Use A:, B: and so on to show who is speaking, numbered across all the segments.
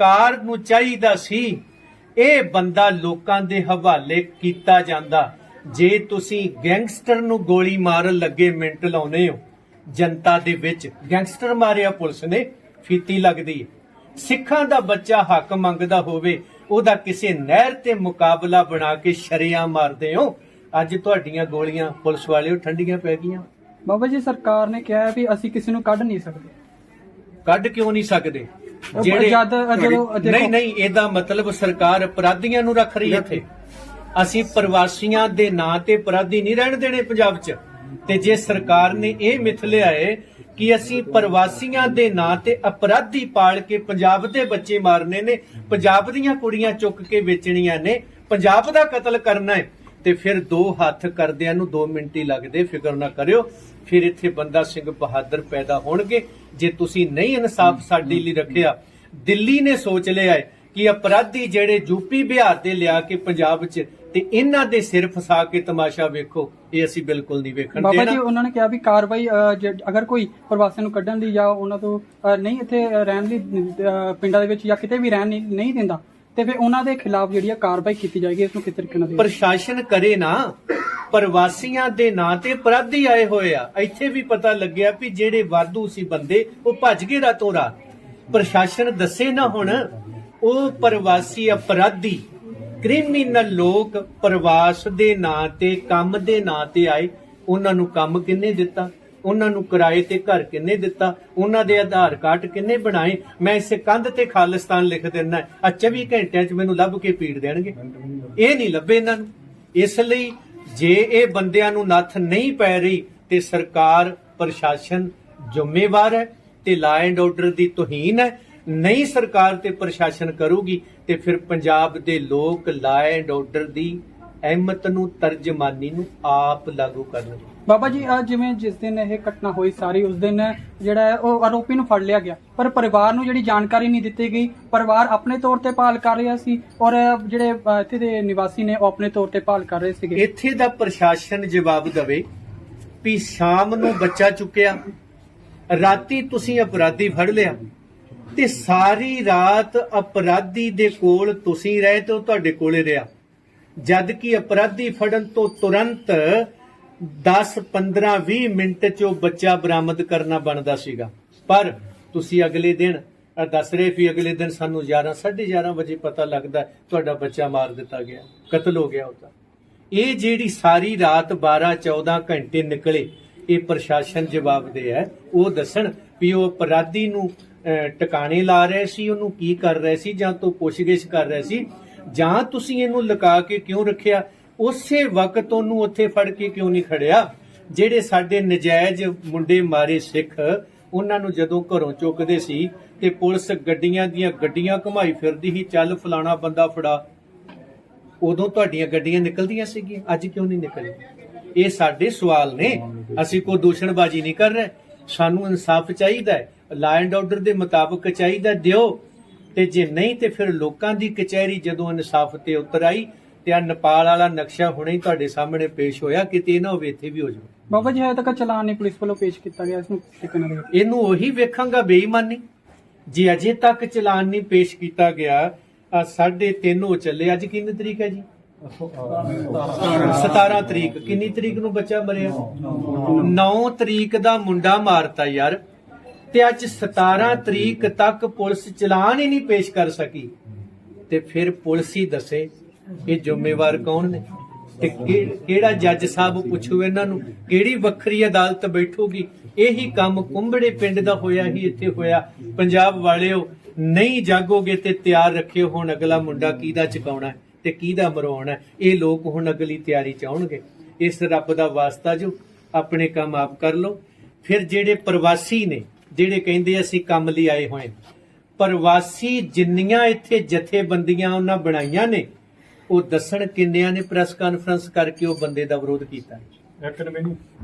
A: ਕਾਰ ਨੂੰ ਚਾਹੀਦਾ ਸੀ ਇਹ ਬੰਦਾ ਲੋਕਾਂ ਦੇ ਹਵਾਲੇ ਕੀਤਾ ਜਾਂਦਾ। ਜੇ ਤੁਸੀਂ ਗੈਂਗਸਟਰ ਨੂੰ ਗੋਲੀ ਮਾਰਨ ਲੱਗੇ ਮਿੰਟ ਲਾਉਨੇ ਹੋ ਜਨਤਾ ਦੇ ਵਿੱਚ ਗੈਂਗਸਟਰ ਮਾਰਿਆ ਪੁਲਿਸ ਨੇ ਫੀਤੀ ਲੱਗਦੀ ਹੈ। ਸਿੱਖਾਂ ਦਾ ਬੱਚਾ ਹੱਕ ਮੰਗਦਾ ਹੋਵੇ ਉਹਦਾ ਕਿਸੇ ਨਹਿਰ ਤੇ ਮੁਕਾਬਲਾ ਬਣਾ ਕੇ ਸ਼ਰਿਆਂ ਮਾਰਦੇ ਹੋ। ਅੱਜ ਤੁਹਾਡੀਆਂ ਗੋਲੀਆਂ ਪੁਲਿਸ ਵਾਲਿਓ ਠੰਡੀਆਂ ਪੈ ਗਈਆਂ।
B: ਬਾਬਾ ਜੀ ਸਰਕਾਰ ਨੇ ਕਿਹਾ ਵੀ ਅਸੀਂ ਕਿਸੇ ਨੂੰ ਕੱਢ ਨਹੀਂ ਸਕਦੇ।
A: ਕੱਢ ਕਿਉਂ ਨਹੀਂ ਸਕਦੇ?
B: ਉਹ ਜਦ- ਜਦੋਂ- ਦੇਖੋ-
A: ਨਹੀਂ ਨਹੀਂ ਇਹਦਾ ਮਤਲਬ ਸਰਕਾਰ ਅਪਰਾਧੀਆਂ ਨੂੰ ਰੱਖ ਰਹੀ ਹੈ ਇੱਥੇ। ਅਸੀਂ ਪ੍ਰਵਾਸੀਆਂ ਦੇ ਨਾਂ ਤੇ ਅਪਰਾਧੀ ਨਹੀਂ ਰਹਿਣ ਦੇਣੇ ਪੰਜਾਬ 'ਚ। ਤੇ ਜੇ ਸਰਕਾਰ ਨੇ ਇਹ ਮਿਥ ਲਿਆ ਏ ਕਿ ਅਸੀਂ ਪ੍ਰਵਾਸੀਆਂ ਦੇ ਨਾਂ ਤੇ ਅਪਰਾਧੀ ਪਾਲ ਕੇ ਪੰਜਾਬ ਦੇ ਬੱਚੇ ਮਾਰਨੇ ਨੇ ਪੰਜਾਬ ਦੀਆਂ ਕੁੜੀਆਂ ਚੁੱਕ ਕੇ ਵੇਚਣੀਆਂ ਨੇ ਪੰਜਾਬ ਦਾ ਕਤਲ ਕਰਨਾ ਹੈ ਤੇ ਫਿਰ ਦੋ ਹੱਥ ਕਰਦਿਆਂ ਨੂੰ 2 ਮਿੰਟ ਹੀ ਲੱਗਦੇ ਫਿਕਰ ਨਾ ਕਰਿਓ। ਫਿਰ ਇੱਥੇ ਬੰਦਾ ਸਿੰਘ ਬਹਾਦਰ ਪੈਦਾ ਹੋਣਗੇ। ਜੇ ਤੁਸੀਂ ਨਹੀਂ ਇਨਸਾਫ ਸਾਡੇ ਲਈ ਰੱਖਿਆ ਦਿੱਲੀ ਨੇ ਸੋਚ ਲਿਆ ਹੈ ਕਿ ਅਪਰਾਧੀ ਜਿਹੜੇ ਯੂਪੀ ਬਿਹਾਰ ਦੇ ਲਿਆ ਕੇ ਪੰਜਾਬ 'ਚ ਤੇ ਇਹਨਾਂ ਦੇ ਸਿਰ ਫਸਾ ਕੇ ਤਮਾਸ਼ਾ ਵੇਖੋ ਇਹ ਅਸੀਂ ਬਿਲਕੁਲ ਨਹੀਂ ਵੇਖਣ
B: ਬਾਬਾ
A: ਦੇਣਾ।
B: ਜੀ ਉਹਨਾਂ ਨੇ ਕਿਹਾ ਵੀ ਕਾਰਵਾਈ ਅਗਰ ਕੋਈ ਪ੍ਰਵਾਸੀਆਂ ਨੂੰ ਕੱਢਣ ਦੀ ਜਾਂ ਉਹਨਾਂ ਤੋਂ ਨਹੀਂ ਇੱਥੇ ਰਹਿਣ ਦੀ ਅ, ਪਿੰਡਾਂ ਦੇ ਵਿੱਚ ਜਾਂ ਕਿਤੇ ਵੀ ਰਹਿਣ ਨਹੀਂ ਦਿੰਦਾ ਤੇ ਫਿਰ ਉਹਨਾਂ ਦੇ ਖਿਲਾਫ ਜਿਹੜੀ ਆ ਕਾਰਵਾਈ ਕੀਤੀ ਜਾਏਗੀ, ਇਸ ਨੂੰ ਕਿਸ ਤਰੀਕੇ ਨਾਲ
A: ਪ੍ਰਸ਼ਾਸਨ ਕਰੇ ਨਾ, ਪ੍ਰਵਾਸੀਆਂ ਦੇ ਨਾਂ ਤੇ ਅਪਰਾਧੀ ਆਏ ਹੋਏ ਆ। ਇੱਥੇ ਵੀ ਪਤਾ ਲੱਗਿਆ ਵੀ ਜਿਹੜੇ ਵਾਧੂ ਸੀ ਬੰਦੇ, ਉਹ ਭੱਜ ਗਏ ਰਾਤੋਂ ਰਾਤ। ਪ੍ਰਸ਼ਾਸਨ ਦੱਸੇ ਨਾ ਹੁਣ, ਉਹ ਪ੍ਰਵਾਸੀ ਅਪਰਾਧੀ, ਕ੍ਰਿਮੀਨਲ ਲੋਕ ਪ੍ਰਵਾਸ ਦੇ ਨਾਂ ਤੇ, ਕੰਮ ਦੇ ਨਾਂ ਤੇ ਆਏ। ਉਹਨਾਂ ਨੂੰ ਕੰਮ ਕਿੰਨੇ ਦਿੱਤਾ? ਉਹਨਾਂ ਨੂੰ ਕਿਰਾਏ ਤੇ ਘਰ ਕਿੰਨੇ ਦਿੱਤਾ, ਉਹਨਾਂ ਦੇ ਆਧਾਰ ਕਾਰਡ ਕਿੰਨੇ ਬਣਾਏ, ਮੈਂ ਇਸੇ ਕੰਧ ਤੇ ਖਾਲਿਸਤਾਨ ਲਿਖ ਦਿੰਦਾ ਆ 24 ਘੰਟਿਆਂ 'ਚ ਮੈਨੂੰ ਲੱਭ ਕੇ ਪੀੜ ਦੇਣਗੇ। ਇਹ ਨਹੀਂ ਲੱਭੇ ਇਹਨਾਂ ਨੂੰ। ਇਸ ਲਈ ਜੇ ਇਹ ਬੰਦਿਆਂ ਨੂੰ ਨੱਥ ਨਹੀਂ ਪੈ ਰਹੀ, ਤੇ ਸਰਕਾਰ, ਪ੍ਰਸ਼ਾਸਨ ਜ਼ਿੰਮੇਵਾਰ ਹੈ ਤੇ ਲਾ ਐਂਡ ਆਰਡਰ ਦੀ ਤੋਹੀਨ ਹੈ। ਨਹੀਂ ਸਰਕਾਰ ਤੇ ਪ੍ਰਸ਼ਾਸਨ ਕਰੂਗੀ, ਤੇ ਫਿਰ ਪੰਜਾਬ ਦੇ ਲੋਕ ਲਾ ਐਂਡ ਆਰਡਰ ਦੀ ਅਹਿਮਤ ਨੂੰ, ਤਰਜਮਾਨੀ ਨੂੰ ਆਪ ਲਾਗੂ ਕਰਨਗੇ।
B: ਬਾਬਾ ਜੀ ਆ ਜਿਵੇਂ ਜਿਸ ਦਿਨ ਇਹ ਘਟਨਾ ਹੋਈ ਸਾਰੀ ਉਸ ਦਿਨ ਜਿਹੜਾ ਹੈ ਉਹ ਆਰੋਪੀ ਨੂੰ ਫੜ ਲਿਆ ਗਿਆ। ਪਰ ਪਰਿਵਾਰ ਨੂੰ ਜਿਹੜੀ ਜਾਣਕਾਰੀ ਨਹੀਂ ਦਿੱਤੀ ਗਈ। ਪਰਿਵਾਰ ਆਪਣੇ ਤੌਰ ਤੇ ਭਾਲ ਕਰ ਰਿਹਾ ਸੀ ਔਰ ਜਿਹੜੇ ਅ, ਇੱਥੇ ਦੇ ਨਿਵਾਸੀ ਨੇ ਉਹ ਆਪਣੇ ਤੌਰ ਤੇ ਭਾਲ ਕਰ ਰਹੇ ਸੀਗੇ।
A: ਇੱਥੇ ਦਾ ਪ੍ਰਸ਼ਾਸਨ ਜਵਾਬ ਦੇਵੇ ਵੀ ਸ਼ਾਮ ਨੂੰ ਬੱਚਾ ਚੁੱਕਿਆ ਰਾਤੀ ਤੁਸੀਂ ਅਪਰਾਧੀ ਫੜ ਲਿਆ ਤੇ ਸਾਰੀ ਰਾਤ ਅਪਰਾਧੀ ਦੇ ਕੋਲ ਤੁਸੀਂ ਰਹੇ ਤੇ ਉਹ ਤੁਹਾਡੇ ਕੋਲੇ ਰਿਹਾ। ਜਦ ਕਿ ਅਪਰਾਧੀ ਫੜਨ ਤੋਂ ਤੁਰੰਤ 10 15 20 ਮਿੰਟ ਚ ਉਹ ਬੱਚਾ ਬਰਾਮਦ ਕਰਨਾ ਬਣਦਾ ਸੀਗਾ। ਪਰ ਤੁਸੀਂ ਅਗਲੇ ਦਿਨ ਦੱਸ ਰਹੇ ਵੀ ਅਗਲੇ ਦਿਨ ਸਾਨੂੰ 11 11:30 ਵਜੇ ਪਤਾ ਲੱਗਦਾ ਤੁਹਾਡਾ ਬੱਚਾ ਮਾਰ ਦਿੱਤਾ ਗਿਆ, ਕਤਲ ਹੋ ਗਿਆ ਉਹਦਾ। ਇਹ ਜਿਹੜੀ ਸਾਰੀ ਰਾਤ 12 14 ਘੰਟੇ ਨਿਕਲੇ, ਇਹ ਪ੍ਰਸ਼ਾਸਨ ਜਵਾਬ ਦੇ ਹੈ। ਉਹ ਦੱਸਣ ਵੀ ਉਹ ਅਪਰਾਧੀ ਨੂੰ ਟਿਕਾਣੇ ਲਾ ਰਹੇ ਸੀ, ਉਹਨੂੰ ਕੀ ਕਰ ਰਹੇ ਸੀ, ਜਾਂ ਤੋਂ ਪੁੱਛਗਿੱਛ ਕਰ ਰਹੇ ਸੀ, ਜਾਂ ਤੁਸੀਂ ਇਹਨੂੰ ਲੁਕਾ ਕੇ ਕਿਉਂ ਰੱਖਿਆ? ਉਸੇ ਵਕਤ ਉਹਨੂੰ ਉੱਥੇ ਫੜ ਕੇ ਕਿਉਂ ਨਹੀਂ ਖੜਿਆ? ਜਿਹੜੇ ਸਾਡੇ ਨਜਾਇਜ਼ ਮੁੰਡੇ ਮਾਰੇ ਸਿੱਖ, ਉਹਨਾਂ ਨੂੰ ਜਦੋਂ ਘਰੋਂ ਚੁੱਕਦੇ ਸੀ ਤੇ ਪੁਲਿਸ ਗੱਡੀਆਂ ਦੀਆਂ ਗੱਡੀਆਂ ਘੁਮਾਈ ਫਿਰਦੀ ਸੀ, ਚੱਲ ਫਲਾਣਾ ਬੰਦਾ ਫੜਾ। ਉਦੋਂ ਤੁਹਾਡੀਆਂ ਗੱਡੀਆਂ ਨਿਕਲਦੀਆਂ ਸੀਗੀਆਂ, ਅੱਜ ਕਿਉਂ ਨਹੀਂ ਨਿਕਲੀਆਂ? ਇਹ ਸਾਡੇ ਸਵਾਲ ਨੇ। ਅਸੀਂ ਕੋਈ ਦੂਸ਼ਣਬਾਜ਼ੀ ਨਹੀਂ ਕਰ ਰਹੇ। ਸਾਨੂੰ ਇਨਸਾਫ ਚਾਹੀਦਾ ਹੈ। ਲਾ ਐਂਡ ਆਰਡਰ ਦੇ ਮੁਤਾਬਕ ਚਾਹੀਦਾ ਦਿਓ। ਤੇ ਜੇ ਨਹੀਂ, ਤੇ ਫਿਰ ਲੋਕਾਂ ਦੀ ਕਚਹਿਰੀ ਜਦੋਂ ਇਨਸਾਫ ਤੇ ਉਤਰ ਆਈ ਤੇ ਆ ਨੇਪਾਲ ਵਾਲਾ ਨਕਸ਼ਾ ਹੁਣੇ ਹੀ ਤੁਹਾਡੇ ਸਾਹਮਣੇ ਪੇਸ਼ ਹੋਇਆ ਕਿਤੇ ਨਾ ਹੋਵੇ ਇੱਥੇ ਵੀ ਹੋ ਜਾਵੇ।
B: ਬਾਬਾ ਜੀ ਹਜੇ ਤੱਕ ਚਲਾਨ ਨਹੀਂ ਪੁਲਿਸ ਵੱਲੋਂ ਪੇਸ਼ ਕੀਤਾ ਗਿਆ ਇਸ ਨੂੰ ਦੇਖਦੇ ਹੋ?
A: ਇਹਨੂੰ ਉਹੀ ਵੇਖਾਂਗਾ ਬੇਈਮਾਨੀ। ਜੇ ਅਜੇ ਤੱਕ ਚਲਾਨ ਨਹੀਂ ਪੇਸ਼ ਕੀਤਾ ਗਿਆ ਆ ਸਾਢੇ ਤਿੰਨ ਹੋ ਚੱਲੇ। ਅੱਜ ਕਿੰਨੀ ਤਰੀਕ ਹੈ ਜੀ? 17 ਤਰੀਕ। ਕਿੰਨੀ ਤਰੀਕ ਨੂੰ ਬੱਚਾ ਮਰਿਆ? 9 ਤਰੀਕ ਦਾ ਮੁੰਡਾ ਮਾਰਤਾ ਯਾਰ। ਤੇ ਅੱਜ 17 ਤਰੀਕ ਤੱਕ ਪੁਲਿਸ ਚਲਾਨ ਹੀ ਨਹੀਂ ਪੇਸ਼ ਕਰ ਸਕੀ। ਤੇ ਫਿਰ ਪੁਲਿਸ ਹੀ ਦੱਸੇ ਇਹ ਜ਼ਿੰਮੇਵਾਰ ਕੌਣ ਨੇ? ਤੇ ਕਿਹੜਾ ਜੱਜ ਸਾਹਿਬ ਪੁੱਛੂ ਇਹਨਾਂ ਨੂੰ, ਕਿਹੜੀ ਵੱਖਰੀ ਅਦਾਲਤ ਬੈਠੂਗੀ? ਇਹੀ ਕੰਮ ਕੁੰਬੜੇ ਪਿੰਡ ਦਾ ਹੋਇਆ ਹੀ ਇੱਥੇ ਹੋਇਆ। ਪੰਜਾਬ ਵਾਲਿਓ, ਨਹੀਂ ਜਾਗੋਗੇ ਤੇ ਤਿਆਰ ਰੱਖਿਓ ਹੁਣ ਅਗਲਾ ਮੁੰਡਾ ਕਿਹਦਾ ਚਕਾਉਣਾ ਤੇ ਕਿਹਦਾ ਮਰਾਉਣਾ ਇਹ ਲੋਕ ਹੁਣ ਅਗਲੀ ਤਿਆਰੀ ਚ ਆਉਣਗੇ। ਇਸ ਰੱਬ ਦਾ ਵਾਸਤਾ ਜੋ, ਆਪਣੇ ਕੰਮ ਆਪ ਕਰ ਲਓ। ਫਿਰ ਜਿਹੜੇ ਪ੍ਰਵਾਸੀ ਨੇ, ਜਿਹੜੇ ਕਹਿੰਦੇ ਅਸੀਂ ਕੰਮ ਲਈ ਆਏ ਹੋਏ ਪ੍ਰਵਾਸੀ ਜਿੰਨੀਆਂ ਇੱਥੇ ਜਥੇਬੰਦੀਆਂ ਉਹਨਾਂ ਬਣਾਈਆਂ ਨੇ ਉਹ ਦੱਸਣ ਕਿੰਨਿਆਂ ਨੇ ਪ੍ਰੈਸ ਕਾਨਫਰੰਸ ਕਰਕੇ ਉਹ ਬੰਦੇ ਦਾ ਵਿਰੋਧ ਕੀਤਾ।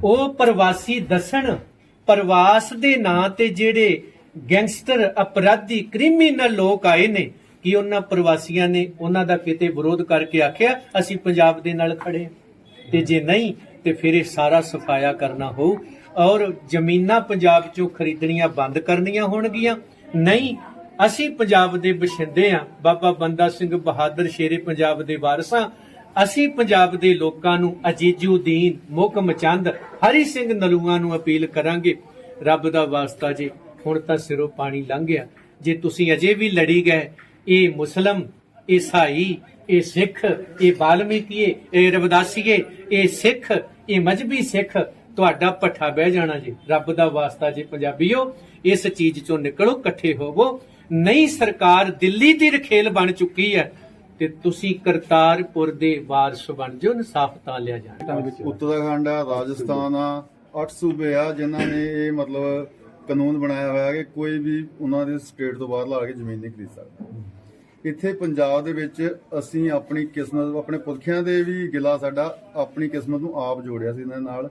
A: ਉਹ ਪ੍ਰਵਾਸੀ ਦੱਸਣ ਪ੍ਰਵਾਸ ਦੇ ਨਾਂ ਤੇ ਜਿਹੜੇ ਗੈਂਗਸਟਰ ਅਪਰਾਧੀ ਕ੍ਰਿਮੀਨਲ ਲੋਕ ਆਏ ਨੇ ਕਿ ਉਹਨਾਂ ਪ੍ਰਵਾਸੀਆਂ ਨੇ ਉਹਨਾਂ ਦਾ ਕਿਤੇ ਵਿਰੋਧ ਕਰਕੇ ਆਖਿਆ ਅਸੀਂ ਪੰਜਾਬ ਦੇ ਨਾਲ ਖੜੇ। ਤੇ ਜੇ ਨਹੀਂ ਤੇ ਫਿਰ ਇਹ ਸਾਰਾ ਸਫਾਇਆ ਕਰਨਾ ਹੋਊ। ਔਰ ਜ਼ਮੀਨਾਂ ਪੰਜਾਬ ਚੋਂ ਖਰੀਦਣੀਆਂ ਬੰਦ ਕਰਨੀਆਂ ਹੋਣਗੀਆਂ। ਨਹੀਂ ਅਸੀਂ ਪੰਜਾਬ ਦੇ ਬਸ਼ਿੰਦੇ ਆ। ਬਾਬਾ ਬੰਦਾ ਸਿੰਘ ਬਹਾਦਰ ਸ਼ੇਰੇ ਪੰਜਾਬ ਦੇ ਵਾਰਸਾਂ। ਅਸੀਂ ਪੰਜਾਬ ਦੇ ਲੋਕਾਂ ਨੂੰ ਅਜੀਜੂਦੀਨ ਮੁਕਮ ਚੰਦ ਹਰੀ ਸਿੰਘ ਨਲੂਆ ਨੂੰ ਅਪੀਲ ਕਰਾਂਗੇ। ਰੱਬ ਦਾ ਵਾਸਤਾ ਜੀ ਹੁਣ ਤਾਂ ਸਿਰੋਂ ਪਾਣੀ ਲੰਘ ਗਿਆ। ਜੇ ਤੁਸੀਂ ਅਜੇ ਵੀ ਲੜੀ ਗਏ, ਇਹ ਮੁਸਲਮ ਈਸਾਈ ਇਹ ਸਿੱਖ, ਇਹ ਬਾਲਮੀਕੀਏ ਇਹ ਰਵਦਾਸੀਏ, ਇਹ ਸਿੱਖ, ਇਹ ਮਜਬੀ ਸਿੱਖ, ਤੁਹਾਡਾ ਪੱਠਾ ਬਹਿ ਜਾਣਾ ਜੀ। ਰੱਬ ਦਾ ਵਾਸਤਾ ਜੀ ਪੰਜਾਬੀਓ, ਇਸ ਚੀਜ਼ ਚੋਂ ਨਿਕਲੋ, ਇਕੱਠੇ ਹੋਵੋ। ਨਈ ਸਰਕਾਰ ਦਿੱਲੀ ਦੀ ਰਖੇਲ ਬਣ ਚੁੱਕੀ ਹੈ ਤੇ ਤੁਸੀਂ ਕਰਤਾਰਪੁਰ ਦੇ ਵਾਰਸ ਬਣ ਜਿਓ, ਇਨਸਾਫ ਤਾਂ ਲਿਆ ਜਾਣਾ।
C: ਉੱਤਰਾਖੰਡ ਆ, ਰਾਜਸਥਾਨ ਆ, ਅੱਠ ਸੂਬੇ ਆ ਜਿਨ੍ਹਾਂ ਨੇ ਇਹ ਮਤਲਬ ਕਾਨੂੰਨ ਬਣਾਇਆ ਹੋਇਆ ਕਿ ਕੋਈ ਵੀ ਉਹਨਾਂ ਦੇ ਸਟੇਟ ਤੋਂ ਬਾਹਰ ਲਾ ਕੇ ਜ਼ਮੀਨ ਨਹੀਂ ਖਰੀਦ ਸਕਦਾ। ਇੱਥੇ ਪੰਜਾਬ ਦੇ ਵਿੱਚ ਅਸੀਂ ਆਪਣੀ ਕਿਸਮਤ, ਆਪਣੇ ਪੁਰਖਿਆਂ ਦੇ ਵੀ ਗਿਲਾ ਸਾਡਾ ਆਪਣੀ ਕਿਸਮਤ ਨੂੰ ਆਪ ਜੋੜਿਆ ਸੀ ਇਹਨਾਂ ਨਾਲ।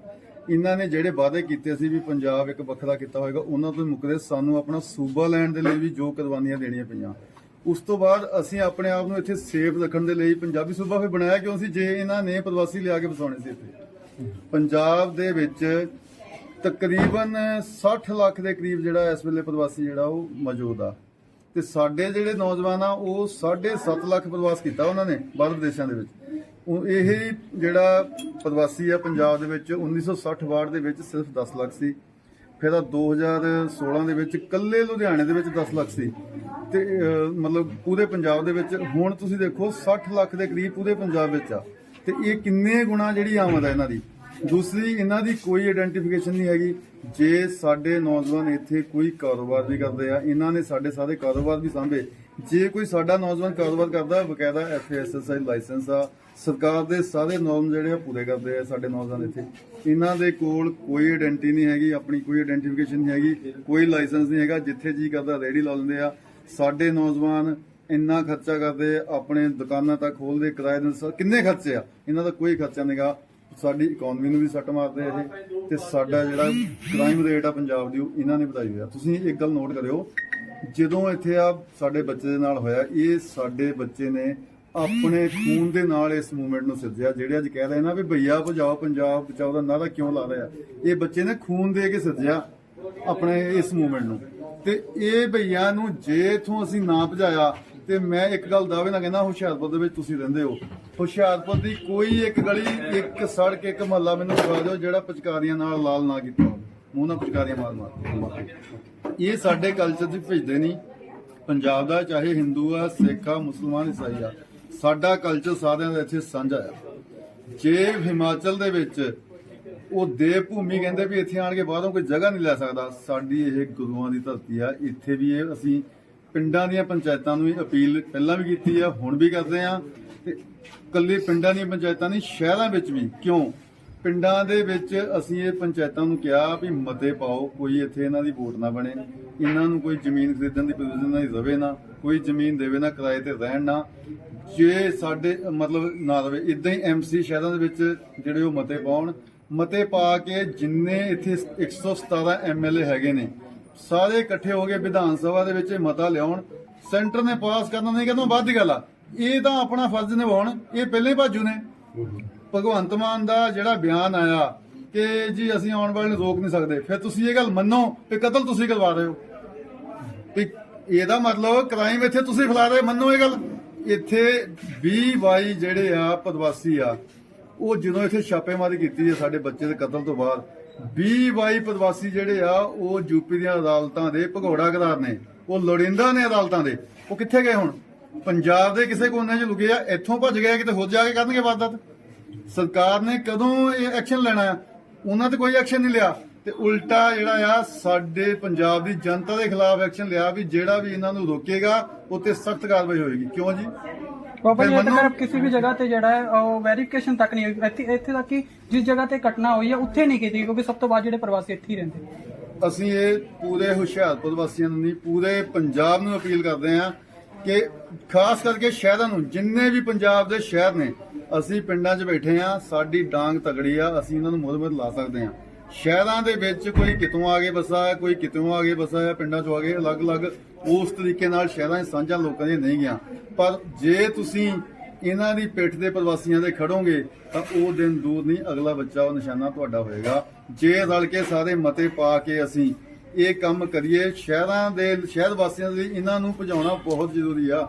C: ਇਹਨਾਂ ਨੇ ਜਿਹੜੇ ਵਾਅਦੇ ਕੀਤੇ ਸੀ ਵੀ ਪੰਜਾਬ ਇੱਕ ਵੱਖਰਾ ਕੀਤਾ ਹੋਏਗਾ, ਉਹਨਾਂ ਤੋਂ ਮੁੱਕਦੇ। ਸਾਨੂੰ ਆਪਣਾ ਸੂਬਾ ਲੈਣ ਦੇ ਲਈ ਵੀ ਜੋ ਕੁਰਬਾਨੀਆਂ ਦੇਣੀਆਂ ਪਈਆਂ। ਉਸ ਤੋਂ ਬਾਅਦ ਅਸੀਂ ਆਪਣੇ ਆਪ ਨੂੰ ਇੱਥੇ ਸੇਫ ਰੱਖਣ ਦੇ ਲਈ ਪੰਜਾਬੀ ਸੂਬਾ ਫਿਰ ਬਣਾਇਆ ਕਿਉਂ ਸੀ? ਜੇ ਇਹਨਾਂ ਨੇ ਪ੍ਰਵਾਸੀ ਲਿਆ ਕੇ ਵਸਾਉਣੇ ਸੀ ਇੱਥੇ। ਪੰਜਾਬ ਦੇ ਵਿੱਚ ਤਕਰੀਬਨ 60 ਲੱਖ ਦੇ ਕਰੀਬ ਜਿਹੜਾ ਇਸ ਵੇਲੇ ਪ੍ਰਵਾਸੀ ਜਿਹੜਾ ਉਹ ਮੌਜੂਦ ਆ। ਤੇ ਸਾਡੇ ਜਿਹੜੇ ਨੌਜਵਾਨ ਆ, ਉਹ 7.5 ਲੱਖ ਪ੍ਰਵਾਸ ਕੀਤਾ ਉਹਨਾਂ ਨੇ ਬਾਹਰ ਦੇਸ਼ਾਂ ਦੇ ਵਿੱਚ। ਇਹ ਜਿਹੜਾ ਪ੍ਰਵਾਸੀ ਆ ਪੰਜਾਬ ਦੇ ਵਿੱਚ 1960 ਵਾਰਡ ਦੇ ਵਿੱਚ ਸਿਰਫ 10 ਲੱਖ ਸੀ। ਫਿਰ ਆ 2016 ਦੇ ਵਿੱਚ ਕੱਲੇ ਲੁਧਿਆਣੇ ਦੇ ਵਿੱਚ 10 ਲੱਖ ਸੀ। ਤੇ ਮਤਲਬ ਪੂਰੇ ਪੰਜਾਬ ਦੇ ਵਿੱਚ, ਹੁਣ ਤੁਸੀਂ ਦੇਖੋ 60 ਲੱਖ ਦੇ ਕਰੀਬ ਪੂਰੇ ਪੰਜਾਬ ਵਿੱਚ ਆ। ਤੇ ਇਹ ਕਿੰਨੇ ਗੁਣਾ ਜਿਹੜੀ ਆਮਦ ਹੈ ਇਹਨਾਂ ਦੀ? ਦੂਸਰੀ, ਇਹਨਾਂ ਦੀ ਕੋਈ ਆਇਡੈਂਟੀਫਿਕੇਸ਼ਨ ਨਹੀਂ ਹੈਗੀ। ਜੇ ਸਾਡੇ ਨੌਜਵਾਨ ਇੱਥੇ ਕੋਈ ਕਾਰੋਬਾਰ ਵੀ ਕਰਦੇ ਆ, ਇਹਨਾਂ ਨੇ ਸਾਡੇ ਸਾਰੇ ਕਾਰੋਬਾਰ ਵੀ ਸਾਂਭੇ। ਜੇ ਕੋਈ ਸਾਡਾ ਨੌਜਵਾਨ ਕਾਰੋਬਾਰ ਕਰਦਾ, ਬਕਾਇਦਾ ਐਫਐਸਐਸਆਈ ਲਾਇਸੈਂਸ ਆ, ਸਰਕਾਰ ਦੇ ਸਾਰੇ ਨੋਰਮ ਜਿਹੜੇ ਆ ਪੂਰੇ ਕਰਦੇ ਆ ਸਾਡੇ ਨੌਜਵਾਨ ਇੱਥੇ। ਇਹਨਾਂ ਦੇ ਕੋਲ ਕੋਈ ਆਇਡੈਂਟੀ ਨਹੀਂ ਹੈਗੀ, ਆਪਣੀ ਕੋਈ ਆਇਡੈਂਟੀਫਿਕੇਸ਼ਨ ਨਹੀਂ ਹੈਗੀ, ਕੋਈ ਲਾਇਸੈਂਸ ਨਹੀਂ ਹੈਗਾ। ਜਿੱਥੇ ਜੀ ਕਰਦਾ ਰੇੜੀ ਲਾ ਲੈਂਦੇ ਆ। ਸਾਡੇ ਨੌਜਵਾਨ ਇੰਨਾ ਖਰਚਾ ਕਰਦੇ, ਆਪਣੇ ਦੁਕਾਨਾਂ ਤੱਕ ਖੋਲਦੇ, ਕਿਰਾਏ ਦੇ ਅਨੁਸਾਰ ਕਿੰਨੇ ਖਰਚੇ ਆ? ਇਹਨਾਂ ਦਾ ਕੋਈ ਖਰਚਾ ਨਹੀਂਗਾ ਸਾਡੀ ਇਕਨੋਮੀ ਨੂੰ ਵੀ ਸੱਟ ਮਾਰਦੇ ਆ ਇਹ, ਤੇ ਸਾਡਾ ਜਿਹੜਾ ਕ੍ਰਾਈਮ ਰੇਟ ਆ ਪੰਜਾਬ ਦੀ, ਉਹ ਇਹਨਾਂ ਨੇ ਵਧਾਈ ਹੋਇਆ ਤੁਸੀਂ ਇੱਕ ਗੱਲ ਨੋਟ ਕਰਿਓ, ਜਦੋਂ ਇੱਥੇ ਆ ਸਾਡੇ ਬੱਚੇ ਦੇ ਨਾਲ ਹੋਇਆ, ਇਹ ਸਾਡੇ ਬੱਚੇ ਨੇ ਆਪਣੇ ਖੂਨ ਦੇ ਨਾਲ ਇਸ ਮੂਵਮੈਂਟ ਨੂੰ ਸਿਰਜਿਆ, ਜਿਹੜੇ ਅੱਜ ਕਹਿ ਰਹੇ ਨਾ ਵੀ ਭਈਆ ਭਜਾਓ ਪੰਜਾਬ, ਬਚਾਓ ਦਾ ਨਾਰਾ ਕਿਉਂ ਲਾ ਰਿਹਾ ਇਹ ਬੱਚੇ ਨੇ ਖੂਨ ਦੇ ਕੇ ਸਿਰਜਿਆ ਆਪਣੇ ਇਸ ਮੂਵਮੈਂਟ ਨੂੰ। ਤੇ ਇਹ ਭਈਆ ਨੂੰ ਜੇ ਇਥੋਂ ਅਸੀਂ ਨਾ ਭਜਾਇਆ ਤੇ ਮੈਂ ਇੱਕ ਗੱਲ ਦਾਅਵੇ ਨਾਲ ਕਹਿੰਦਾ ਹੁਸ਼ਿਆਰਪੁਰ ਦੇ ਵਿੱਚ ਤੁਸੀਂ ਰਹਿੰਦੇ ਹੋ। ਹੁਸ਼ਿਆਰਪੁਰ ਦੀ ਕੋਈ ਇੱਕ ਗਲੀ, ਇੱਕ ਸੜਕ, ਇੱਕ ਮਹੱਲਾ ਮੈਨੂੰ ਦਿਖਾ ਦਿਓ ਜਿਹੜਾ ਪਿਚਕਾਰੀਆਂ ਨਾਲ ਲਾਲ ਨਾ ਕੀਤਾ ਹੋਵੇ। ਮੂੰਹ ਨਾਲ ਪਿਚਕਾਰੀਆਂ ਮਾਰ ਮਾਰ ਇਹ ਸਾਡੇ ਕਲਚਰ 'ਚ ਭੇਜਦੇ ਨਹੀਂ। ਪੰਜਾਬ ਦਾ, ਚਾਹੇ ਹਿੰਦੂ ਆ, ਸਿੱਖ ਆ, ਮੁਸਲਮਾਨ, ਈਸਾਈ ਆ, ਸਾਡਾ ਕਲਚਰ ਸਾਰਿਆਂ ਦਾ ਇੱਥੇ ਸਾਂਝਾ ਆ। ਜੇ ਹਿਮਾਚਲ ਦੇ ਵਿੱਚ ਉਹ ਦੇਵ ਭੂਮੀ ਕਹਿੰਦੇ ਵੀ ਇੱਥੇ ਆਣ ਕੇ ਬਾਹਰੋਂ ਕੋਈ ਜਗ੍ਹਾ ਨਹੀਂ ਲੈ ਸਕਦਾ, ਸਾਡੀ ਇਹ ਗੁਰੂਆਂ ਦੀ ਧਰਤੀ ਆ। ਇੱਥੇ ਵੀ ਇਹ ਅਸੀਂ ਪਿੰਡਾਂ ਦੀਆਂ ਪੰਚਾਇਤਾਂ ਨੂੰ ਅਪੀਲ ਪਹਿਲਾਂ ਵੀ ਕੀਤੀ ਆ, ਹੁਣ ਵੀ ਕਰਦੇ ਆ। ਤੇ ਕੱਲੇ ਪਿੰਡਾਂ ਦੀਆਂ ਪੰਚਾਇਤਾਂ ਨਹੀਂ, ਸ਼ਹਿਰਾਂ ਵਿੱਚ ਵੀ। ਕਿਉਂ? ਪਿੰਡਾਂ ਦੇ ਵਿੱਚ ਅਸੀਂ ਇਹ ਪੰਚਾਇਤਾਂ ਨੂੰ ਕਿਹਾ ਵੀ ਮਤੇ ਪਾਓ, ਕੋਈ ਇੱਥੇ ਇਹਨਾਂ ਦੀ ਵੋਟ ਨਾ ਬਣੇ। ਇਹਨਾਂ ਨੂੰ ਕੋਈ ਜ਼ਮੀਨ ਖਰੀਦਣ ਦੀ ਪੋਜੀਸ਼ਨ ਨਹੀਂ ਰਵੇ ਨਾ, ਕੋਈ ਜ਼ਮੀਨ ਦੇਵੇ ਨਾ, ਕਿਰਾਏ ਤੇ ਰਹਿਣ ਨਾ। ਜੇ ਸਾਡੇ, ਮਤਲਬ ਨਾ ਰਵੇ ਇਦਾਂ ਹੀ ਐਮਸੀ ਸ਼ਹਿਰਾਂ ਦੇ ਵਿੱਚ ਜਿਹੜੇ ਉਹ ਮਤੇ ਪਾਉਣ। ਮਤੇ ਪਾ ਕੇ ਜਿੰਨੇ ਇੱਥੇ 117 ਐਮਐਲਏ ਹੈਗੇ ਨੇ ਸਾਰੇ ਇਕੱਠੇ ਹੋ ਕੇ ਵਿਧਾਨ ਸਭਾ ਦੇ ਵਿੱਚ ਇਹ ਮਤਾ ਲਿਆਉਣ, ਸੈਂਟਰ ਨੇ ਪਾਸ ਕਰਨਾ ਨਹੀਂ, ਕਹਿੰਦਾ ਬਾਅਦ ਦੀ ਗੱਲ ਆ। ਇਹ ਤਾਂ ਆਪਣਾ ਫਰਜ਼ ਨਿਭਾਉਣ, ਇਹ ਪਹਿਲੇ ਭਾਜੂ ਨੇ। ਭਗਵੰਤ ਮਾਨ ਦਾ ਜਿਹੜਾ ਬਿਆਨ ਆਇਆ ਕਿ ਜੀ ਅਸੀਂ ਆਉਣ ਵਾਲੇ ਨੂੰ ਰੋਕ ਨਹੀਂ ਸਕਦੇ, ਫਿਰ ਤੁਸੀਂ ਇਹ ਗੱਲ ਮੰਨੋ ਕਿ ਕਤਲ ਤੁਸੀਂ ਕਰਵਾ ਰਹੇ ਹੋ। ਵੀ ਇਹਦਾ ਮਤਲਬ ਕ੍ਰਾਈਮ ਇੱਥੇ ਤੁਸੀਂ ਫੈਲਾ ਰਹੇ ਮੰਨੋ ਇਹ ਗੱਲ। ਇੱਥੇ 20 ਬਾਈ ਜਿਹੜੇ ਆ, ਪਦਵਾਸੀ ਆ, ਉਹ ਜਦੋਂ ਇੱਥੇ ਛਾਪੇਮਾਰੀ ਕੀਤੀ ਹੈ ਸਾਡੇ ਬੱਚੇ ਦੇ ਕਤਲ ਤੋਂ ਬਾਅਦ 20 22 ਪ੍ਰਵਾਸੀ ਜਿਹੜੇ ਆ, ਉਹ ਯੂਪੀ ਦੀਆਂ ਅਦਾਲਤਾਂ ਦੇ ਭਗੌੜਾ ਕਰਾਰ ਨੇ। ਉਹ ਲੋੜਿੰਦਾ ਨੇ ਅਦਾਲਤਾਂ ਦੇ। ਉਹ ਕਿੱਥੇ ਗਏ ਹੁਣ? ਪੰਜਾਬ ਦੇ ਕਿਸੇ ਕੋਨੇ 'ਚ ਲੁਕੇ ਆ, ਇੱਥੋਂ ਭੱਜ ਗਏ ਕਿਤੇ ਹੋਰ ਜਾ ਕੇ ਕਰਨਗੇ ਵਾਰਦਾਤ? ਸਰਕਾਰ ਨੇ ਕਦੋਂ ਇਹ ਐਕਸ਼ਨ ਲੈਣਾ ਉਹਨਾਂ ਤੇ ਕੋਈ ਐਕਸ਼ਨ ਨਹੀਂ ਲਿਆ। ਤੇ ਉਲਟਾ ਜਿਹੜਾ ਆ, ਸਾਡੇ ਪੰਜਾਬ ਦੀ ਜਨਤਾ ਦੇ ਖਿਲਾਫ ਐਕਸ਼ਨ ਲਿਆ ਵੀ ਜਿਹੜਾ ਵੀ ਇਹਨਾਂ ਨੂੰ ਰੋਕੇਗਾ ਉੱਤੇ ਸਖਤ ਕਾਰਵਾਈ ਹੋਏਗੀ। ਕਿਉਂ ਜੀ?
B: ਬਾਬਾ ਜੀ
C: ਮੰਨੋ-
B: ਤੱਕ ਕਿਸੇ ਵੀ ਜਗ੍ਹਾ ਤੇ ਜਿਹੜਾ ਹੈ ਉਹ ਵੈਰੀਫਿਕੇਸ਼ਨ ਤੱਕ ਨਹੀਂ ਹੋਈ। ਇੱਥੇ ਇੱਥੇ ਤੱਕ ਕਿ ਜਿਸ ਜਗ੍ਹਾ ਤੇ ਘਟਨਾ ਹੋਈ ਹੈ ਉੱਥੇ ਨਹੀਂ ਕੀਤੀ ਕਿਉਂਕਿ ਸਭ ਤੋਂ ਬਾਅਦ ਜਿਹੜੇ ਪ੍ਰਵਾਸੀ ਇੱਥੇ ਹੀ ਰਹਿੰਦੇ।
C: ਅਸੀਂ ਇਹ ਪੂਰੇ ਹੁਸ਼ਿਆਰਪੁਰ ਵਾਸੀਆਂ ਨੂੰ ਨਹੀਂ ਪੂਰੇ ਪੰਜਾਬ ਨੂੰ ਅਪੀਲ ਕਰਦੇ ਹਾਂ ਕਿ ਖਾਸ ਕਰਕੇ ਸ਼ਹਿਰਾਂ ਨੂੰ ਜਿੰਨੇ ਵੀ ਪੰਜਾਬ ਦੇ ਸ਼ਹਿਰ ਨੇ ਅਸੀਂ ਪਿੰਡਾਂ 'ਚ ਬੈਠੇ ਆ ਸਾਡੀ ਡਾਂਗ ਤਗੜੀ ਆ ਅਸੀਂ ਇਹਨਾਂ ਨੂੰ ਮੁੱਢ ਲਾ ਸਕਦੇ ਆ ਸ਼ਹਿਰਾਂ ਦੇ ਵਿੱਚ ਕੋਈ ਕਿਤੋਂ ਆ ਕੇ ਬਸਾ ਹੈ ਕੋਈ ਕਿਤੋਂ ਆ ਕੇ ਬਸਾ ਹੈ ਪਿੰਡਾਂ 'ਚੋਂ ਆ ਕੇ ਅਲੱਗ-ਅਲੱਗ ਉਸ ਤਰੀਕੇ ਨਾਲ ਸ਼ਹਿਰਾਂ 'ਚ ਸਾਂਝਾ ਲੋਕਾਂ ਦੀਆਂ ਨਹੀਂ ਗਿਆ ਪਰ ਜੇ ਤੁਸੀਂ ਇਹਨਾਂ ਦੀ ਪਿੱਠ ਦੇ ਪ੍ਰਵਾਸੀਆਂ ਦੇ ਖੜੋਗੇ, ਤਾਂ ਉਹ ਦਿਨ ਦੂਰ ਨਹੀਂ, ਅਗਲਾ ਬੱਚਾ ਉਹ ਨਿਸ਼ਾਨਾ ਤੁਹਾਡਾ ਹੋਏਗਾ। ਜੇ ਰਲ ਕੇ ਸਾਰੇ ਮਤੇ ਪਾ ਕੇ ਅਸੀਂ ਇਹ ਕੰਮ ਕਰੀਏ, ਸ਼ਹਿਰਾਂ ਦੇ, ਸ਼ਹਿਰ ਵਾਸੀਆਂ ਦੇ ਲਈ ਇਹਨਾਂ ਨੂੰ ਭਜਾਉਣਾ ਬਹੁਤ ਜ਼ਰੂਰੀ ਆ।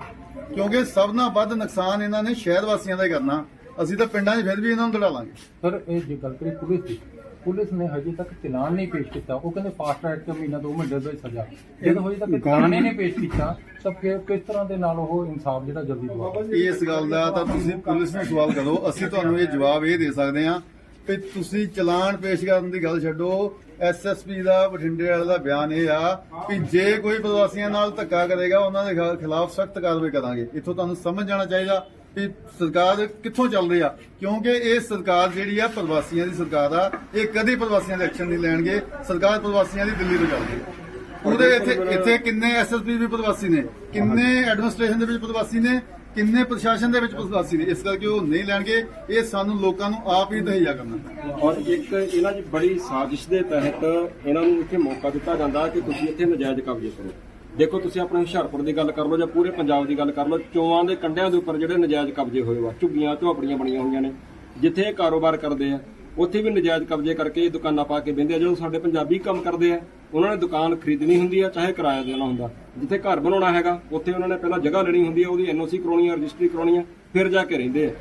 C: ਕਿਉਂਕਿ ਸਭ ਨਾਲ ਵੱਧ ਨੁਕਸਾਨ ਇਹਨਾਂ ਨੇ ਸ਼ਹਿਰ ਵਾਸੀਆਂ ਦਾ ਹੀ ਕਰਨਾ। ਅਸੀਂ ਤਾਂ ਪਿੰਡਾਂ 'ਚ ਫਿਰ ਵੀ ਇਹਨਾਂ ਨੂੰ ਦੜਾ ਲਾਂਗੇ
D: ਸਰ ਇਹ ਜੇ ਗੱਲ ਕਰੀ ਪੁਲਿਸ ਦੀ ਪੁਲਿਸ ਨੇ ਹਜੇ ਤੱਕ ਚਲਾਨ ਨਹੀਂ ਪੇਸ਼ ਕੀਤਾ। ਉਹ ਕਹਿੰਦੇ ਫਾਸਟ ਟਰੈਕ ਤੇ ਮਹੀਨਾ ਦੋ ਮਹੀਨੇ ਦੀ ਸਜ਼ਾ। ਜਦੋਂ ਹਜੇ ਤੱਕ ਥਾਣੇ ਨੇ ਪੇਸ਼ ਕੀਤਾ ਤਾਂ ਫਿਰ ਕਿਸ ਤਰ੍ਹਾਂ ਦੇ ਨਾਲ ਉਹ ਇਨਸਾਫ ਜਿਹੜਾ ਜਲਦੀ ਦਵਾਵੇ
C: ਇਸ ਗੱਲ ਦਾ ਤਾਂ ਤੁਸੀਂ ਪੁਲਿਸ ਨੂੰ ਸਵਾਲ ਕਰੋ। ਅਸੀਂ ਤੁਹਾਨੂੰ ਇਹ ਜਵਾਬ ਇਹ ਦੇ ਸਕਦੇ ਹਾਂ ਕਿ ਤੁਸੀਂ ਚਲਾਨ ਪੇਸ਼ ਕਰਨ ਦੀ ਗੱਲ ਛੱਡੋ। ਐਸਐਸਪੀ ਦਾ ਬਠਿੰਡੇ ਵਾਲੇ ਦਾ ਬਿਆਨ ਇਹ ਆ ਕਿ ਜੇ ਕੋਈ ਪ੍ਰਵਾਸੀਆਂ ਨਾਲ ਧੱਕਾ ਕਰੇਗਾ ਉਹਨਾਂ ਦੇ ਖਿਲਾ- ਖਿਲਾਫ ਸਖਤ ਕਾਰਵਾਈ ਕਰਾਂਗੇ। ਇੱਥੋਂ ਤੁਹਾਨੂੰ ਸਮਝ ਜਾਣਾ ਚਾਹੀਦਾ। ਕਿ ਸਰਕਾਰ ਕਿੱਥੋਂ ਚੱਲ ਰਹੀ ਆ? ਕਿਉਂਕਿ ਇਹ ਸਰਕਾਰ ਜਿਹੜੀ ਆ ਪ੍ਰਵਾਸੀਆਂ ਦੀ ਸਰਕਾਰ ਆ ਇਹ ਕਦੀ ਪ੍ਰਵਾਸੀਆਂ ਦੇ ਐਕਸ਼ਨ ਨਹੀਂ ਲੈਣਗੇ। ਸਰਕਾਰ ਪ੍ਰਵਾਸੀਆਂ ਦੀ ਦਿੱਲੀ ਤੋਂ ਚੱਲਦੀ ਉਹਦੇ ਇੱਥੇ ਇੱਥੇ ਕਿੰਨੇ ਐਸਐਸਪੀ ਵੀ ਪ੍ਰਵਾਸੀ ਨੇ? ਕਿੰਨੇ ਐਡਮਿਨਿਸਟ੍ਰੇਸ਼ਨ ਦੇ ਵਿੱਚ ਪ੍ਰਵਾਸੀ ਨੇ? ਕਿੰਨੇ ਪ੍ਰਸ਼ਾਸਨ ਦੇ ਵਿੱਚ ਪ੍ਰਵਾਸੀ ਨੇ? ਇਸ ਕਰਕੇ ਉਹ ਨਹੀਂ ਲੈਣਗੇ। ਇਹ ਸਾਨੂੰ ਲੋਕਾਂ ਨੂੰ ਆਪ ਹੀ ਦਹੀਆ ਕਰਨਾ।
E: ਔਰ ਇੱਕ ਇਹਨਾਂ 'ਚ ਬੜੀ ਸਾਜ਼ਿਸ਼ ਦੇ ਤਹਿਤ ਇਹਨਾਂ ਨੂੰ ਇੱਥੇ ਮੌਕਾ ਦਿੱਤਾ ਜਾਂਦਾ ਕਿ ਤੁਸੀਂ ਇੱਥੇ ਨਜਾਇਜ਼ ਕਬਜ਼ੇ ਕਰੋ। ਦੇਖੋ ਤੁਸੀਂ ਆਪਣੇ ਹੁਸ਼ਿਆਰਪੁਰ ਦੀ ਗੱਲ ਕਰ ਲਓ ਜਾਂ ਪੂਰੇ ਪੰਜਾਬ ਦੀ ਗੱਲ ਕਰ ਲਓ ਚੋਆਂ ਦੇ ਕੰਢਿਆਂ ਦੇ ਉੱਪਰ ਜਿਹੜੇ ਨਜਾਇਜ਼ ਕਬਜ਼ੇ ਹੋਏ ਵਾ, ਝੁੱਗੀਆਂ, ਝੋਪੜੀਆਂ ਬਣੀਆਂ ਹੋਈਆਂ ਨੇ। ਜਿੱਥੇ ਇਹ ਕਾਰੋਬਾਰ ਕਰਦੇ ਆ, ਉੱਥੇ ਵੀ ਨਜਾਇਜ਼ ਕਬਜ਼ੇ ਕਰਕੇ ਦੁਕਾਨਾਂ ਪਾ ਕੇ ਬਹਿੰਦੇ ਆ। ਜਦੋਂ ਸਾਡੇ ਪੰਜਾਬੀ ਕੰਮ ਕਰਦੇ ਆ, ਉਹਨਾਂ ਨੇ ਦੁਕਾਨ ਖਰੀਦਣੀ ਹੁੰਦੀ ਆ, ਚਾਹੇ ਕਿਰਾਇਆ ਦੇਣਾ ਹੁੰਦਾ। ਜਿੱਥੇ ਘਰ ਬਣਾਉਣਾ ਹੈਗਾ, ਉੱਥੇ ਉਹਨਾਂ ਨੇ ਪਹਿਲਾਂ ਜਗ੍ਹਾ ਲੈਣੀ ਹੁੰਦੀ ਆ, ਉਹਦੀ ਐਨਓਸੀ ਕਰਾਉਣੀ ਆ, ਰਜਿਸਟਰੀ ਕਰਾਉਣੀ ਆ, ਫਿਰ ਜਾ ਕੇ ਰਹਿੰਦੇ ਆ।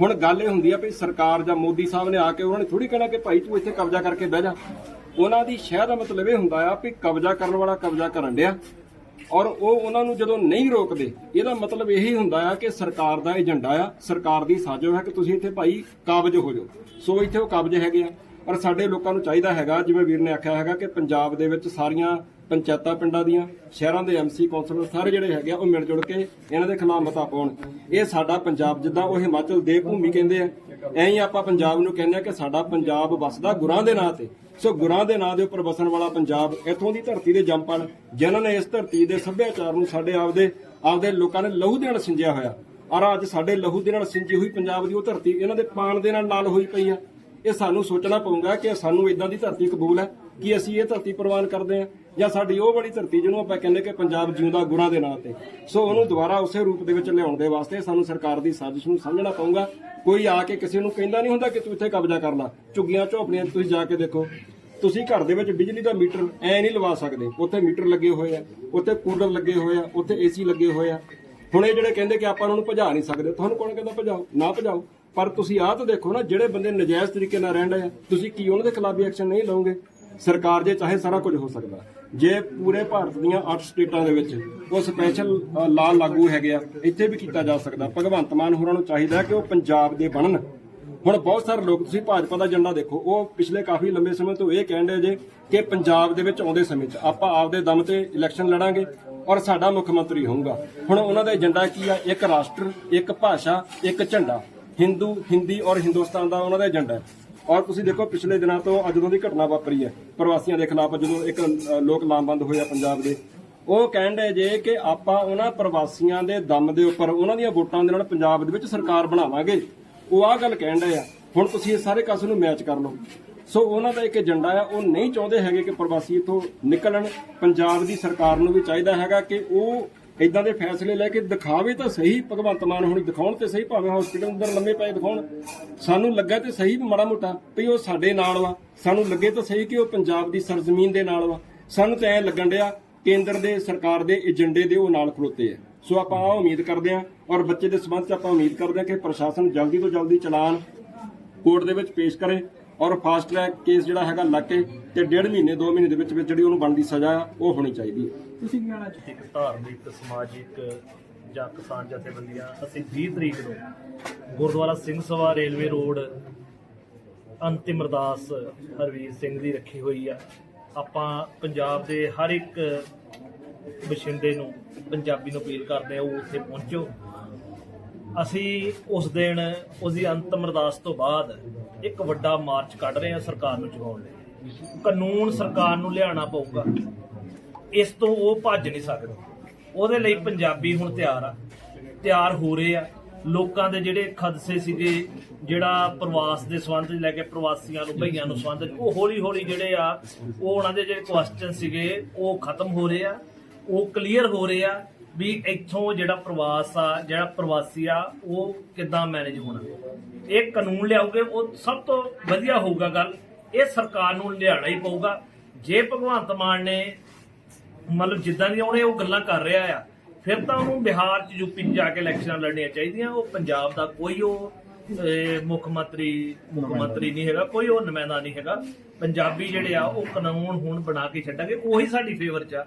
E: ਹੁਣ ਗੱਲ ਇਹ ਹੁੰਦੀ ਆ ਵੀ ਸਰਕਾਰ ਜਾਂ ਮੋਦੀ ਸਾਹਿਬ ਨੇ ਆ ਕੇ ਉਹਨਾਂ ਨੇ ਥੋੜੀ ਕਹਿਣਾ ਕਿ ਭਾਈ ਤੂੰ ਇੱਥੇ ਕਬਜ਼ਾ ਕਰਕੇ ਬਹਿ ਜਾ। ਉਹਨਾਂ ਦੀ ਸ਼ਹਿ ਦਾ ਮਤਲਬ ਇਹ ਹੁੰਦਾ ਆ ਵੀ ਕਬਜ਼ਾ ਕਰਨ ਵਾਲਾ ਕਬਜ਼ਾ ਕਰਨ ਡਿਆ। ਔਰ ਉਹ ਉਹਨਾਂ ਨੂੰ ਜਦੋਂ ਨਹੀਂ ਰੋਕਦੇ, ਇਹਦਾ ਮਤਲਬ ਇਹੀ ਹੁੰਦਾ ਆ ਕਿ ਸਰਕਾਰ ਦਾ ਏਜੰਡਾ ਆ, ਸਰਕਾਰ ਦੀ ਸਾਜ਼ੋ ਹੈ ਕਿ ਤੁਸੀਂ ਇੱਥੇ ਭਾਈ ਕਾਬਜ ਹੋ ਜਾਓ। ਸੋ ਇੱਥੇ ਉਹ ਕਾਬਜ ਹੈਗੇ ਆ। ਪਰ ਸਾਡੇ ਲੋਕਾਂ ਨੂੰ ਚਾਹੀਦਾ ਹੈਗਾ, ਜਿਵੇਂ ਵੀਰ ਨੇ ਆਖਿਆ ਹੈਗਾ ਕਿ ਪੰਜਾਬ ਦੇ ਵਿੱਚ ਸਾਰੀਆਂ ਪੰਚਾਇਤਾਂ ਪਿੰਡਾਂ ਦੀਆਂ, ਸ਼ਹਿਰਾਂ ਦੇ ਐਮਸੀ ਕੌਂਸਲਰ ਸਾਰੇ ਜਿਹੜੇ ਹੈਗੇ ਆ, ਉਹ ਮਿਲ ਜੁਲ ਕੇ ਇਹਨਾਂ ਦੇ ਖਿਲਾਫ ਮਤਾ ਪਾਉਣ। ਇਹ ਸਾਡਾ ਪੰਜਾਬ ਜਿੱਦਾਂ ਉਹ ਹਿਮਾਚਲ ਦੇ ਭੂਮੀ ਕਹਿੰਦੇ ਆ, ਐਂ ਆਪਾਂ ਪੰਜਾਬ ਨੂੰ ਕਹਿੰਦੇ ਆ ਕਿ ਸਾਡਾ ਪੰਜਾਬ ਵਸਦਾ ਗੁਰਾਂ ਦੇ ਨਾਂ ਤੇ। ਸੋ ਗੁਰਾਂ ਦੇ ਨਾਂ ਦੇ ਉੱਪਰ ਵਸਣ ਵਾਲਾ ਪੰਜਾਬ ਇੱਥੋਂ ਦੀ ਧਰਤੀ ਦੇ ਜੰਮਪਲ ਜਿਨ੍ਹਾਂ ਨੇ ਇਸ ਧਰਤੀ ਦੇ ਸੱਭਿਆਚਾਰ ਨੂੰ ਸਾਡੇ ਆਪਦੇ ਆਪਦੇ ਲੋਕਾਂ ਨੇ ਲਹੂ ਦੇ ਨਾਲ ਸਿੰਜਿਆ ਹੋਇਆ। ਔਰ ਅੱਜ ਸਾਡੇ ਲਹੂ ਦੇ ਨਾਲ ਸਿੰਜੀ ਹੋਈ ਪੰਜਾਬ ਦੀ ਉਹ ਧਰਤੀ, ਇਹਨਾਂ ਦੇ ਪਾਣ ਦੇ ਨਾਲ ਨਾਲ ਹੋਈ ਪਈ ਆ। ਇਹ ਸਾਨੂੰ ਸੋਚਣਾ ਪਊਗਾ ਕਿ ਸਾਨੂੰ ਇਦਾਂ ਦੀ ਧਰਤੀ ਕਬੂਲ ਹੈ। ਕਿ ਅਸੀਂ ਇਹ ਧਰਤੀ ਪ੍ਰਵਾਨ ਕਰਦੇ ਹਾਂ ਜਾਂ ਸਾਡੀ ਉਹ ਵਾਲੀ ਧਰਤੀ ਜਿਹਨੂੰ ਆਪਾਂ ਕਹਿੰਦੇ ਕਿ ਪੰਜਾਬ ਜਿਉਂਦਾ ਗੁਰਾਂ ਦੇ ਨਾਂ ਤੇ। ਸੋ ਉਹਨੂੰ ਦੁਬਾਰਾ ਉਸੇ ਰੂਪ ਦੇ ਵਿੱਚ ਲਿਆਉਣ ਦੇ ਵਾਸਤੇ ਸਾਨੂੰ ਸਰਕਾਰ ਦੀ ਸਾਜ਼ਿਸ਼ ਨੂੰ ਸਮਝਣਾ ਪਊਗਾ। ਕੋਈ ਆ ਕੇ ਕਿਸੇ ਨੂੰ ਕਹਿੰਦਾ ਨਹੀਂ ਹੁੰਦਾ ਕਿ ਤੂੰ ਇੱਥੇ ਕਬਜ਼ਾ ਕਰ ਲੈ। ਝੁੱਗੀਆਂ ਝੋਪੜੀਆਂ ਤੁਸੀਂ ਜਾ ਕੇ ਦੇਖੋ। ਤੁਸੀਂ ਘਰ ਦੇ ਵਿੱਚ ਬਿਜਲੀ ਦਾ ਮੀਟਰ ਐ ਨਹੀਂ ਲਵਾ ਸਕਦੇ। ਉੱਥੇ ਮੀਟਰ ਲੱਗੇ ਹੋਏ ਆ, ਉੱਥੇ ਕੂਲਰ ਲੱਗੇ ਹੋਏ ਆ, ਉੱਥੇ ਏਸੀ ਲੱਗੇ ਹੋਏ ਆ। ਹੁਣ ਇਹ ਜਿਹੜੇ ਕਹਿੰਦੇ ਕਿ ਆਪਾਂ ਉਹਨਾਂ ਨੂੰ ਭਜਾ ਨਹੀਂ ਸਕਦੇ, ਤੁਹਾਨੂੰ ਕੌਣ ਕਹਿੰਦਾ ਭਜਾਓ? ਨਾ ਭਜਾਓ। ਪਰ ਤੁਸੀਂ ਆਹ ਤਾਂ ਦੇਖੋ ਨਾ, ਜਿਹੜੇ ਬੰਦੇ ਨਜਾਇਜ਼ ਤਰੀਕੇ ਨਾਲ ਰਹਿਣ ਰਹੇ ਆ, ਤੁਸੀਂ ਕੀ ਉਹਨਾਂ ਦੇ ਖਿਲਾਫ ਵੀ ਐਕਸ਼ਨ ਨਹੀਂ ਲਓਗੇ? ਸਰਕਾਰ ਜੇ ਚਾਹੇ ਸਾਰਾ ਕੁਝ ਹੋ ਸਕਦਾ। ਜੇ ਪੂਰੇ ਭਾਰਤ ਦੀਆਂ 8 ਸਟੇਟਾਂ ਦੇ ਵਿੱਚ ਉਹ ਸਪੈਸ਼ਲ ਲਾਅ ਲਾਗੂ ਹੈਗੇ ਆ, ਇੱਥੇ ਵੀ ਕੀਤਾ ਜਾ ਸਕਦਾ। ਭਗਵੰਤ ਮਾਨ ਹੋਰਾਂ ਨੂੰ ਚਾਹੀਦਾ ਕਿ ਉਹ ਪੰਜਾਬ ਦੇ ਬਣਨ। ਹੁਣ ਬਹੁਤ ਸਾਰੇ ਲੋਕ, ਤੁਸੀਂ ਭਾਜਪਾ ਦਾ ਏਜੰਡਾ ਦੇਖੋ, ਉਹ ਪਿਛਲੇ ਕਾਫੀ ਲੰਬੇ ਸਮੇਂ ਤੋਂ ਇਹ ਕਹਿਣ ਕਹਿੰਦੇ ਜੇ ਕਿ ਪੰਜਾਬ ਦੇ ਵਿੱਚ ਆਉਂਦੇ ਸਮੇਂ 'ਚ ਆਪਾਂ ਆਪਦੇ ਦਮ ਤੇ ਇਲੈਕਸ਼ਨ ਲੜਾਂਗੇ ਔਰ ਸਾਡਾ ਮੁੱਖ ਮੰਤਰੀ ਹੋਊਗਾ। ਹੁਣ ਉਹਨਾਂ ਦਾ ਏਜੰਡਾ ਕੀ ਆ? ਇੱਕ ਰਾਸ਼ਟਰ, ਇੱਕ ਭਾਸ਼ਾ, ਇੱਕ ਝੰਡਾ। ਹਿੰਦੂ, ਹਿੰਦੀ ਔਰ ਹਿੰਦੁਸਤਾਨ ਦਾ ਉਹਨਾਂ ਦਾ ਏਜੰਡਾ ਹੈ। ਔਰ ਤੁਸੀਂ ਦੇਖੋ, ਪਿਛਲੇ ਦਿਨਾਂ ਤੋਂ ਅੱਜ ਜਦੋਂ ਦੀ ਘਟਨਾ ਵਾਪਰੀ ਹੈ, ਪ੍ਰਵਾਸੀਆਂ ਦੇ ਖਿਲਾਫ ਜਦੋਂ ਇੱਕ ਲੋਕ ਲਾਮਬੰਦ ਹੋਏ ਆ ਪੰਜਾਬ ਦੇ, ਉਹ ਕਹਿੰਦੇ ਜੇ ਕਿ ਆਪਾਂ ਉਹਨਾਂ ਪ੍ਰਵਾਸੀਆਂ ਦੇ ਦਮ ਦੇ ਉੱਪਰ, ਉਹਨਾਂ ਦੀਆਂ ਵੋਟਾਂ ਦੇ ਨਾਲ ਪੰਜਾਬ ਦੇ ਵਿੱਚ ਸਰਕਾਰ ਬਣਾਵਾਂਗੇ। ਉਹ ਆਹ ਗੱਲ ਕਹਿਣ ਡਏ ਆ, ਹੁਣ ਤੁਸੀਂ ਇਹ ਸਾਰੇ ਕਾਸ ਨੂੰ ਮੈਚ ਕਰ ਲਓ। ਸੋ ਉਹਨਾਂ ਦਾ ਇੱਕ ਏਜੰਡਾ ਆ, ਉਹ ਨਹੀਂ ਚਾਹੁੰਦੇ ਹੈਗੇ ਕਿ ਪ੍ਰਵਾਸੀ ਇੱਥੋਂ ਨਿਕਲਣ। ਪੰਜਾਬ ਦੀ ਸਰਕਾਰ ਨੂੰ ਵੀ ਚਾਹੀਦਾ ਹੈਗਾ ਕਿ ਉਹ ਇਦਾਂ ਦੇ ਫੈਸਲੇ ਲੈ ਕੇ ਦਿਖਾਵੇ ਤਾਂ ਸਹੀ ਭਗਵੰਤ ਮਾਨ ਹੁਣ ਦਿਖਾਉਣ ਤੇ ਸਹੀ ਭਾਵੇਂ ਹਸਪੀਟਲ ਅੰਦਰ ਲੰਮੇ ਪਏ ਦਿਖਾਉਣ। ਸਾਨੂੰ ਲੱਗਾ ਤੇ ਸਹੀ ਮਾੜਾ ਮੋਟਾ ਵੀ ਉਹ ਸਾਡੇ ਨਾਲ ਵਾ। ਸਾਨੂੰ ਲੱਗੇ ਤਾਂ ਸਹੀ ਕਿ ਉਹ ਪੰਜਾਬ ਦੀ ਸਰਜ਼ਮੀਨ ਦੇ ਨਾਲ ਵਾ। ਸਾਨੂੰ ਤਾਂ ਐ ਲੱਗਣ ਡਿਆ, ਕੇਂਦਰ ਦੇ, ਸਰਕਾਰ ਦੇ ਏਜੰਡੇ ਦੇ ਉਹ ਨਾਲ ਖਲੋਤੇ ਆ। ਸੋ ਆਪਾਂ ਆ ਉਮੀਦ ਕਰਦੇ ਹਾਂ ਔਰ ਬੱਚੇ ਦੇ ਸਬੰਧ ਚ ਆਪਾਂ ਉਮੀਦ ਕਰਦੇ ਹਾਂ ਕਿ ਪ੍ਰਸ਼ਾਸਨ ਜਲਦੀ ਤੋਂ ਜਲਦੀ ਚਲਾਨ ਕੋਰਟ ਦੇ ਵਿੱਚ ਪੇਸ਼ ਕਰੇ। ਔਰ ਫਾਸਟ ਟਰੈਕ ਕੇਸ ਜਿਹੜਾ ਹੈਗਾ ਲੱਗ ਕੇ ਤੇ ਡੇਢ ਮਹੀਨੇ 2 ਮਹੀਨੇ ਦੇ ਵਿੱਚ ਵਿੱਚ ਜਿਹੜੀ ਉਹਨੂੰ ਬਣਦੀ ਸਜ਼ਾ ਆ ਉਹ ਹੋਣੀ ਚਾਹੀਦੀ ਹੈ।
B: ਤੁਸੀਂ ਕੀ ਕਹਿਣਾ ਚਾਹੁੰਦੇ
F: ਇੱਕ ਧਾਰਮਿਕ ਸਮਾਜਿਕ ਜਾਂ ਕਿਸਾਨ ਜਥੇਬੰਦੀਆਂ ਅਸੀਂ 20 ਤਰੀਕ ਨੂੰ ਗੁਰਦੁਆਰਾ ਸਿੰਘ ਸਭਾ ਰੇਲਵੇ ਰੋਡ ਅੰਤਿਮ ਅਰਦਾਸ ਹਰਵੀਰ ਸਿੰਘ ਦੀ ਰੱਖੀ ਹੋਈ ਆ। ਆਪਾਂ ਪੰਜਾਬ ਦੇ ਹਰ ਇੱਕ ਬਸ਼ਿੰਦੇ ਨੂੰ ਪੰਜਾਬੀ ਨੂੰ ਅਪੀਲ ਕਰਦੇ ਆ ਉਹ ਉੱਥੇ ਪਹੁੰਚੋ। ਅਸੀਂ ਉਸ ਦਿਨ, ਉਸ ਦੀ ਅੰਤਮ ਅਰਦਾਸ ਤੋਂ ਬਾਅਦ ਇੱਕ ਵੱਡਾ ਮਾਰਚ ਕੱਢ ਰਹੇ ਹਾਂ ਸਰਕਾਰ ਨੂੰ ਚੁਕਾਉਣ ਲਈ। ਕਾਨੂੰਨ ਸਰਕਾਰ ਨੂੰ ਲਿਆਉਣਾ ਪਊਗਾ। ਇਸ ਤੋਂ ਉਹ ਭੱਜ ਨਹੀਂ ਸਕਦੇ। ਉਹਦੇ ਲਈ ਪੰਜਾਬੀ ਹੁਣ ਤਿਆਰ ਆ। ਤਿਆਰ ਹੋ ਰਹੇ ਆ। ਲੋਕਾਂ ਦੇ ਜਿਹੜੇ ਖਦਸੇ ਸੀਗੇ, ਜਿਹੜਾ ਪ੍ਰਵਾਸ ਦੇ ਸੰਬੰਧ ਚ ਲੈ ਕੇ ਪ੍ਰਵਾਸੀਆਂ ਨੂੰ, ਭਈਆਂ ਨੂੰ ਸੰਬੰਧ ਚ, ਉਹ ਹੌਲੀ ਹੌਲੀ ਜਿਹੜੇ ਆ, ਉਹ ਉਹਨਾਂ ਦੇ ਜਿਹੜੇ ਕੁਐਸਚਨ ਸੀਗੇ, ਉਹ ਖਤਮ ਹੋ ਰਹੇ ਆ। ਉਹ ਕਲੀਅਰ ਹੋ ਰਹੇ ਆ। ਵੀ ਇੱਥੋਂ ਜਿਹੜਾ ਪ੍ਰਵਾਸ ਆ ਜਿਹੜਾ ਪ੍ਰਵਾਸੀ ਆ ਉਹ ਕਿੱਦਾਂ ਮੈਨੇਜ ਹੋਣਾ? ਇਹ ਕਾਨੂੰਨ ਲਿਆਉਗੇ ਉਹ ਸਭ ਤੋਂ ਵਧੀਆ ਹੋਊਗਾ ਗੱਲ। ਇਹ ਸਰਕਾਰ ਨੂੰ ਲਿਆਣਾ ਹੀ ਪਊਗਾ। ਜੇ ਭਗਵੰਤ ਮਾਨ ਨੇ ਮਤਲਬ ਜਿੱਦਾਂ ਦੀ ਉਹਨੇ ਉਹ ਗੱਲਾਂ ਕਰ ਰਿਹਾ ਆ ਫਿਰ ਤਾਂ ਉਹਨੂੰ ਬਿਹਾਰ ਚ ਯੂਪੀ ਚ ਜਾ ਕੇ ਇਲੈਕਸ਼ਨਾਂ ਲੜਨੀਆਂ ਚਾਹੀਦੀਆਂ। ਉਹ ਪੰਜਾਬ ਦਾ ਕੋਈ ਉਹ ਮੁੱਖ ਮੰਤਰੀ ਮੁੱਖ ਮੰਤਰੀ ਨਹੀਂ। ਹੈਗਾ ਕੋਈ ਉਹ ਨੁਮਾਇੰਦਾ ਨਹੀਂ ਹੈਗਾ। ਪੰਜਾਬੀ ਜਿਹੜੇ ਆ ਉਹ ਕਾਨੂੰਨ ਹੁਣ ਬਣਾ ਕੇ ਛੱਡਾਂਗੇ। ਉਹੀ ਸਾਡੀ ਫੇਵਰ ਚ ਆ।